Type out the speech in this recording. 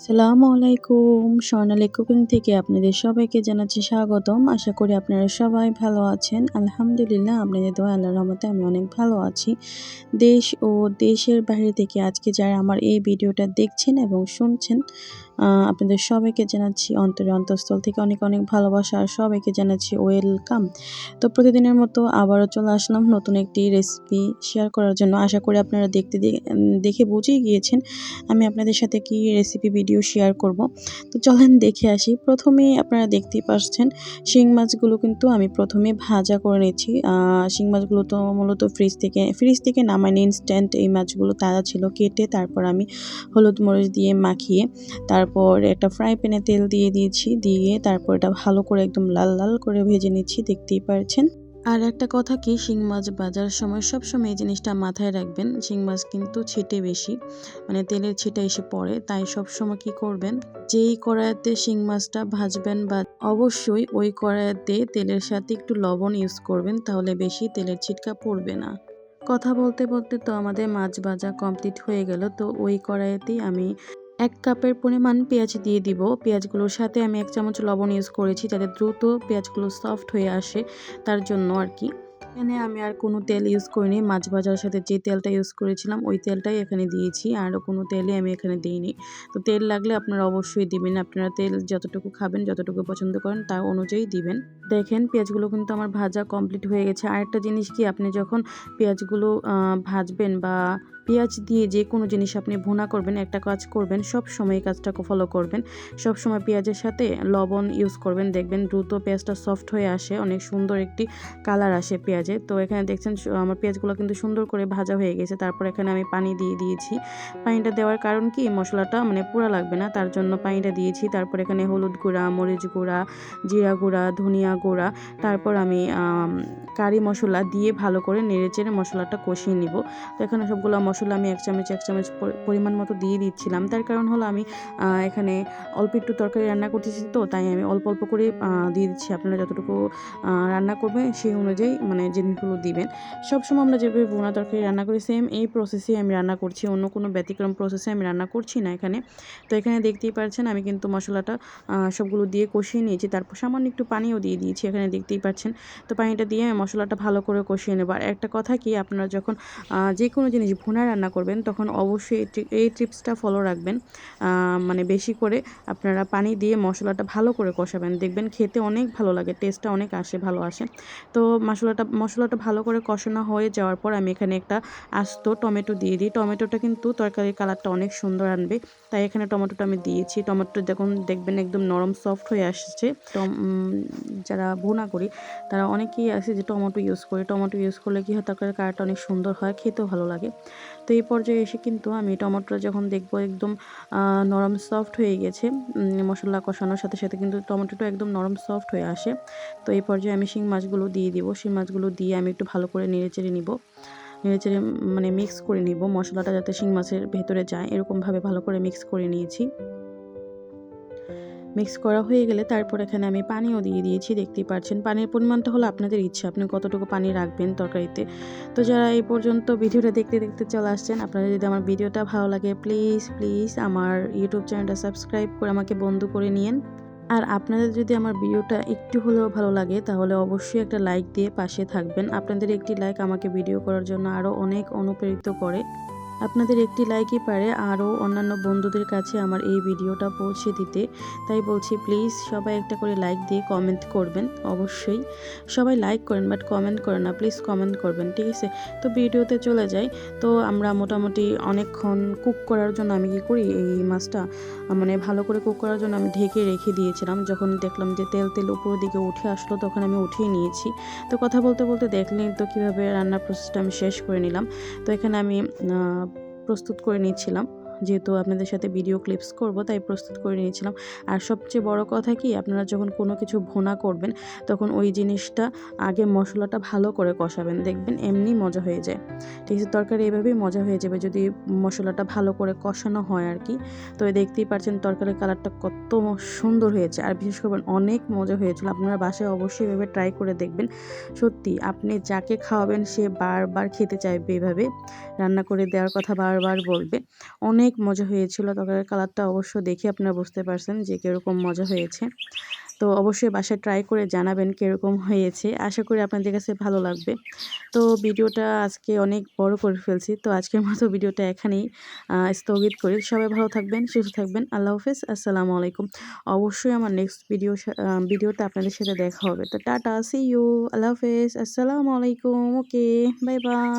সালামু আলাইকুম। স্বর্ণালী কুকিং থেকে আপনাদের সবাইকে জানাচ্ছি স্বাগতম। আশা করি আপনারা সবাই ভালো আছেন। আলহামদুলিল্লাহ, আপনাদের দোয়া আল্লাহর রহমতে আমি অনেক ভালো আছি। দেশ ও দেশের বাইরে থেকে আজকে যারা আমার এই ভিডিওটা দেখছেন এবং শুনছেন আপনাদের সবাইকে জানাচ্ছি অন্তরে অন্তঃস্থল থেকে অনেক অনেক ভালোবাসা আর সবাইকে জানাচ্ছি ওয়েলকাম। তো প্রতিদিনের মতো আবারও চলে আসলাম নতুন একটি রেসিপি শেয়ার করার জন্য। আশা করি আপনারা দেখতে দেখে বুঝেই গিয়েছেন আমি আপনাদের সাথে কি রেসিপি ভিডিও শেয়ার করব। তো চলেন দেখে আসি। প্রথমে আপনারা দেখতেই পাচ্ছেন শিং মাছগুলো কিন্তু আমি প্রথমে ভাজা করে নিচ্ছি শিং মাছগুলো তো মূলত ফ্রিজ থেকে ফ্রিজ থেকে নামাইনি ইনস্ট্যান্ট এই মাছগুলো তাজা ছিল কেটে তারপর আমি হলুদ মরিচ দিয়ে মাখিয়ে তার তারপর একটা ফ্রাই প্যানে তেল দিয়ে দিয়েছি, দিয়ে তারপর এটা ভালো করে একদম লাল লাল করে ভেজে নিচ্ছি, দেখতেই পারছেন। আর একটা কথা কি, শিং মাছ বাজার সময় সব সময় এই জিনিসটা মাথায় রাখবেন, শিং মাছ কিন্তু ছিটে বেশি মানে তেলের ছিটা এসে পড়ে, তাই সব সময় কি করবেন, যেই কড়াইতে শিং মাছটা ভাজবেন বা অবশ্যই ওই কড়াইতে তেলের সাথে একটু লবণ ইউজ করবেন, তাহলে বেশি তেলের ছিটকা পড়বে না। কথা বলতে বলতে তো আমাদের মাছ ভাজা কমপ্লিট হয়ে গেল, তো ওই কড়াইতেই আমি এক কাপের পরিমাণ পেঁয়াজ দিয়ে দিব। পেঁয়াজগুলোর সাথে আমি এক চামচ লবণ ইউজ করেছি যাতে দ্রুত পেঁয়াজগুলো সফট হয়ে আসে তার জন্য আর কি। এখানে আমি আর কোনো তেল ইউজ করিনি। মাছ ভাজার সাথে যে তেলটা ইউজ করেছিলাম, ওই তেলটাই এখানে দিয়েছি। আর কোনো তেলই আমি এখানে দিইনি। তো তেল লাগলে আপনারা অবশ্যই দিবেন। আপনারা তেল যতটুকু খাবেন, যতটুকু পছন্দ করেন তার অনুযায়ী দিবেন। দেখেন পেঁয়াজগুলো কিন্তু আমার ভাজা কমপ্লিট হয়ে গেছে। আরেকটা জিনিস কি, আপনি যখন পেঁয়াজগুলো ভাজবেন বা পেঁয়াজ দিয়ে যে কোনো জিনিস আপনি ভুনা করবেন, একটা কাজ করবেন, সব সময় এই কাজটাকে ফলো করবেন। সব সময় পেঁয়াজের সাথে লবণ ইউজ করবেন, দেখবেন দ্রুত পেঁয়াজটা সফট হয়ে আসে, অনেক সুন্দর একটি কালার আসে পেঁয়াজে। তো এখানে দেখছেন আমার পেঁয়াজগুলো কিন্তু সুন্দর করে ভাজা হয়ে গেছে, তারপর এখানে আমি পানি দিয়ে দিয়েছি। পানিটা দেওয়ার কারণ কি, মশলাটা মানে পুরা লাগবে না, তার জন্য পানিটা দিয়েছি, তারপর এখানে হলুদ গুঁড়া, মরিচ গুঁড়া, জিরা গুঁড়া, ধনিয়া গুঁড়া। তারপর আমি কারি মশলা দিয়ে ভালো করে নেড়ে চেড়ে মশলাটা কষিয়ে নিব। তো এখানে সবগুলো মশলা আমি এক চামচ এক চামচ পরিমাণ মতো দিয়ে দিচ্ছিলাম। তার কারণ হলো আমি এখানে অল্প একটু তরকারি রান্না করতেছি তো, তাই আমি অল্প অল্প করে দিয়ে দিচ্ছি। আপনারা যতটুকু রান্না করবেন সেই অনুযায়ী মানে জিনিসগুলো দিবেন। সবসময় আমরা যেভাবে বোনা তরকারি রান্না করি সেম এই প্রসেসেই আমি রান্না করছি। অন্য কোনো ব্যতিক্রম প্রসেসে আমি রান্না করছি না এখানে। তো এখানে দেখতেই পারছেন আমি কিন্তু মশলাটা সবগুলো দিয়ে কষিয়ে নিয়েছি। তারপর সামান্য একটু পানিও দিয়ে দিয়েছি, এখানে দেখতেই পাচ্ছেন। তো পানিটা দিয়ে মশলাটা ভালো করে কষিয়ে নেব। আর একটা কথা কি, আপনারা যখন যে কোনো জিনিস ভুনা রান্না করবেন, তখন অবশ্যই এই টিপসটা ফলো রাখবেন। মানে বেশি করে আপনারা পানি দিয়ে মশলাটা ভালো করে কষাবেন। দেখবেন খেতে অনেক ভালো লাগে, টেস্টটা অনেক আসে, ভালো আসে। তো মশলাটা মশলাটা ভালো করে কষানো হয়ে যাওয়ার পর আমি এখানে একটা আস্ত টমেটো দিয়ে দিই। টমেটোটা কিন্তু তরকারির কালারটা অনেক সুন্দর আনবে। তাই এখানে টমেটোটা আমি দিয়েছি। টমেটো দেখুন, দেখবেন একদম নরম, সফট হয়ে আসছে। যারা ভুনা করি, তারা অনেকেই আছে যে টমেটো ইউজ করে। টমেটো ইউজ করলে কী হয়? তরকারির কালারটা অনেক সুন্দর হয়, খেতেও ভালো লাগে। তো এই পর্যায়ে এসে কিন্তু আমি টমেটোটা যখন দেখব একদম নরম সফট হয়ে গেছে মশলা কষানোর সাথে সাথে কিন্তু টমেটোটা একদম নরম সফট হয়ে আসে। তো এই পর্যায়ে আমি শিং মাছগুলো দিয়ে দিব। শিং মাছগুলো দিয়ে আমি একটু ভালো করে নেড়ে চেড়ে নিব। নেড়ে চেড়ে মানে মিক্স করে নিব। মশলাটা যাতে শিং মাছের ভেতরে যায়, এরকমভাবে ভালো করে মিক্স করে নিয়েছি। মিক্স করা হয়ে গেলে তারপর এখানে আমি পানিও দিয়ে দিয়েছি, দেখতেই পাচ্ছেন। পানির পরিমাণটা হলো আপনাদের ইচ্ছা, আপনি কতটুকু পানি রাখবেন তরকারিতে। তো যারা এই পর্যন্ত ভিডিওটা দেখতে দেখতে চলে আসছেন, আপনারা যদি আমার ভিডিওটা ভালো লাগে প্লিজ প্লিজ আমার ইউটিউব চ্যানেলটা সাবস্ক্রাইব করে আমাকে বন্ধু করে নিন আর আপনাদের যদি আমার ভিডিওটা একটু হলেও ভালো লাগে, তাহলে অবশ্যই একটা লাইক দিয়ে পাশে থাকবেন। আপনাদের একটি লাইক আমাকে ভিডিও করার জন্য আরও অনেক অনুপ্রেরিত করে। আপনাদের একটি লাইকই পারে, আরও অন্যান্য বন্ধুদের কাছে আমার এই ভিডিওটা পৌঁছে দিতে। তাই বলছি প্লিজ সবাই একটা করে লাইক দিয়ে কমেন্ট করবেন, অবশ্যই। সবাই লাইক করেন বাট কমেন্ট করেন না প্লিজ কমেন্ট করবেন, ঠিক আছে? তো ভিডিওতে চলে যাই। তো আমরা মোটামুটি অনেকক্ষণ কুক করার জন্য আমি কী করি? এই মাছটা মানে ভালো করে কুক করার জন্য আমি ঢেকে রেখে দিয়েছিলাম। যখন দেখলাম যে তেল তেল উপরের দিকে উঠে আসলো, তখন আমি উঠিয়ে নিয়েছি। তো কথা বলতে বলতে দেখলেন তো কীভাবে রান্নার প্রসেসটা আমি শেষ করে নিলাম। তো এখানে আমি প্রস্তুত করে নিচ্ছিলাম। যেহেতু আপনাদের সাথে ভিডিও ক্লিপস করব, তাই প্রস্তুত করে নিয়েছিলাম। আর সবচেয়ে বড় কথা কি, আপনারা যখন কোনো কিছু ভোনা করবেন, তখন ওই জিনিসটা আগে মশলাটা ভালো করে কষাবেন। দেখবেন এমনি মজা হয়ে যায়। ঠিক আছে, তরকারি এভাবেই মজা হয়ে যাবে যদি মশলাটা ভালো করে কষানো হয় আর কি। তো দেখতেই পাচ্ছেন তরকারির কালারটা কত সুন্দর হয়েছে। আর বিশেষ করে অনেক মজা হয়েছিল। আপনারা বাসায় অবশ্যই এভাবে ট্রাই করে দেখবেন। সত্যি, আপনি যাকে খাওয়াবেন, সে বারবার খেতে চাইবে এভাবে। রান্না করে দেওয়ার কথা বারবার বলবে। অনেক অনেক মজা হয়েছিল। তরকারির কালারটা অবশ্য দেখে আপনারা বুঝতে পারছেন যে কীরকম মজা হয়েছে। তো অবশ্যই বাসায় ট্রাই করে জানাবেন কীরকম হয়েছে। আশা করি আপনাদের কাছে ভালো লাগবে। তো ভিডিওটা আজকে অনেক বড় করে ফেলছি। তো আজকের মতো ভিডিওটা এখানেই স্থগিত করি। সবাই ভালো থাকবেন, সুস্থ থাকবেন। আল্লাহ হাফেজ। আসসালামু আলাইকুম। অবশ্যই আমার নেক্সট ভিডিও ভিডিওতে আপনাদের সাথে দেখা হবে। তো টাটা সি ইউ আল্লাহ হাফেজ। আসসালামু আলাইকুম। Okay bye bye